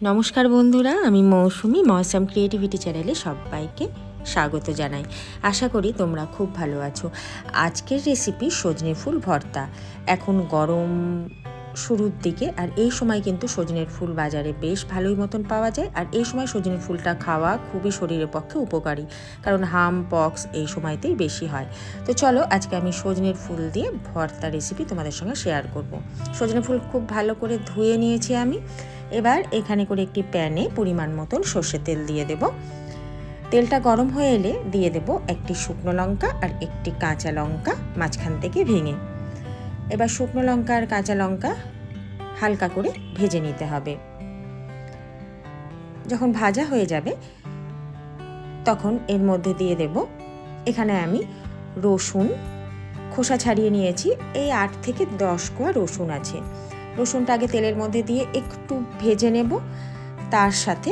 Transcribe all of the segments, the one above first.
নমস্কার বন্ধুরা, আমি মৌসুমি মৌসাম ক্রিয়েটিভিটি চ্যানেলে সবাইকে স্বাগত জানাই। আশা করি তোমরা খুব ভালো আছো। আজকের রেসিপি সজনে ফুল ভর্তা। এখন গরম শুরুর দিকে, আর এই সময় কিন্তু সজনের ফুল বাজারে বেশ ভালোই মতন পাওয়া যায়। আর এই সময় সজনের ফুলটা খাওয়া খুবই শরীরের পক্ষে উপকারী, কারণ হাম, পক্স এই সময়তেই বেশি হয়। তো চলো আজকে আমি সজনের ফুল দিয়ে ভর্তা রেসিপি তোমাদের সঙ্গে শেয়ার করব। সজনে ফুল খুব ভালো করে ধুয়ে নিয়েছি আমি। এবার এখানে করে একটি প্যানে পরিমাণ মতন সর্ষের তেল দিয়ে দেব। তেলটা গরম হয়ে এলে দিয়ে দেব একটি শুকনো লঙ্কা আর একটি কাঁচা লঙ্কা মাঝখান থেকে ভেঙে। এবার শুকনো লঙ্কা আর কাঁচা লঙ্কা হালকা করে ভেজে নিতে হবে। যখন ভাজা হয়ে যাবে, তখন এর মধ্যে দিয়ে দেব, এখানে আমি রসুন, খোসা ছাড়িয়ে নিয়েছি, এই আট থেকে দশ কোয়া রসুন আছে। রসুনটা আগে তেলের মধ্যে দিয়ে একটু ভেজে নেব। তার সাথে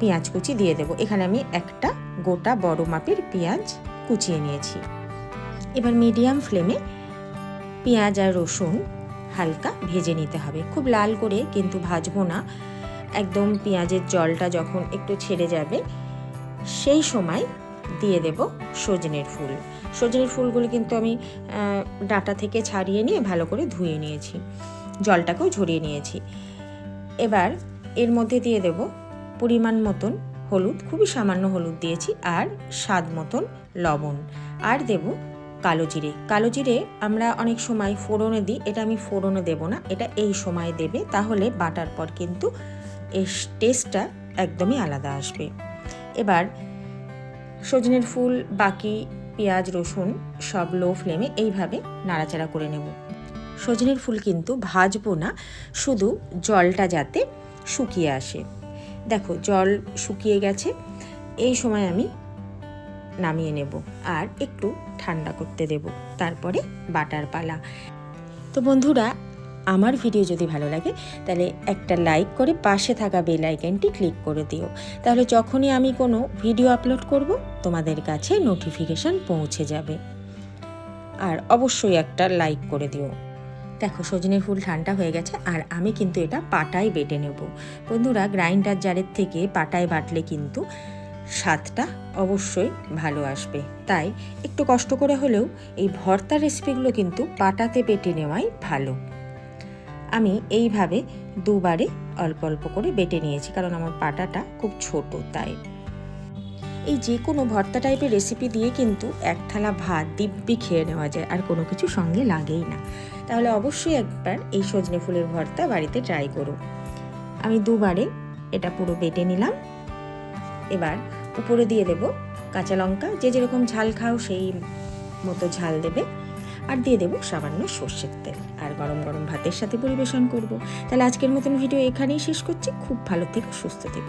পেঁয়াজ কুচি দিয়ে দেব। এখানে আমি একটা গোটা বড় মাপের পেঁয়াজ কুচিয়ে নিয়েছি। এবার মিডিয়াম ফ্লেমে পেঁয়াজ আর রসুন হালকা ভেজে নিতে হবে। খুব লাল করে কিন্তু ভাজবো না। একদম পেঁয়াজের জলটা যখন একটু ছেড়ে যাবে, সেই সময় দিয়ে দেব সজনের ফুল। সজনের ফুলগুলো কিন্তু আমি ডাটা থেকে ছাড়িয়ে নিয়ে ভালো করে ধুয়ে নিয়েছি। জলটাকেও ঝরিয়ে নিয়েছি। এবার এর মধ্যে দিয়ে দেব পরিমাণ মতন হলুদ, খুবই সামান্য হলুদ দিয়েছি, আর স্বাদ মতন লবণ। আর দেব কালো জিরে। কালো জিরে আমরা অনেক সময় ফোড়নে দিই, এটা আমি ফোড়নে দেব না, এটা এই সময় দেবে, তাহলে বাটার পর কিন্তু এর টেস্টটা একদমই আলাদা আসবে। এবার সজনের ফুল, বাকি পেঁয়াজ, রসুন সব লো ফ্লেমে এইভাবে নাড়াচাড়া করে নেব। সজনের ফুল কিন্তু ভাজবো না, শুধু জলটা যাতে শুকিয়ে আসে। দেখো, জল শুকিয়ে গেছে, এই সময় আমি নামিয়ে নেব আর একটু ঠান্ডা করতে দেব, তারপরে বাটার পালা। তো বন্ধুরা, আমার ভিডিও যদি ভালো লাগে, তাহলে একটা লাইক করে পাশে থাকা বেল আইকনটি ক্লিক করে দিও। তাহলে যখনই আমি কোনো ভিডিও আপলোড করব, তোমাদের কাছে নোটিফিকেশান পৌঁছে যাবে। আর অবশ্যই একটা লাইক করে দিও। দেখো সজনের ফুল ঠান্ডা হয়ে গেছে আর আমি কিন্তু এটা পাটায় বেটে নেব। বন্ধুরা, গ্রাইন্ডার জারের থেকে পাটায় বাটলে কিন্তু স্বাদটা অবশ্যই ভালো আসবে। তাই একটু কষ্ট করে হলেও এই ভর্তা রেসিপিগুলো কিন্তু পাটাতে বেটে নেওয়াই ভালো। আমি এইভাবে দুবারে অল্প অল্প করে বেটে নিয়েছি, কারণ আমার পাটাটা খুব ছোট, তাই। এই যে কোনো ভর্তা টাইপের রেসিপি দিয়ে কিন্তু এক থালা ভাত দিব্যি খেয়ে নেওয়া যায়, আর কোনো কিছু সঙ্গে লাগেই না। তাহলে অবশ্যই একবার এই সজনে ফুলের ভর্তা বাড়িতে ট্রাই করো আমি দুবারে এটা পুরো বেটে নিলাম। এবার উপরে দিয়ে দেব কাঁচা লঙ্কা, যে যেরকম ঝাল খাও সেই মতো ঝাল দেবে। আর দিয়ে দেবো সামান্য সর্ষের তেল, আর গরম গরম ভাতের সাথে পরিবেশন করব। তাহলে আজকের মতন ভিডিও এখানেই শেষ করছি। খুব ভালো থেকো, সুস্থ থেকো।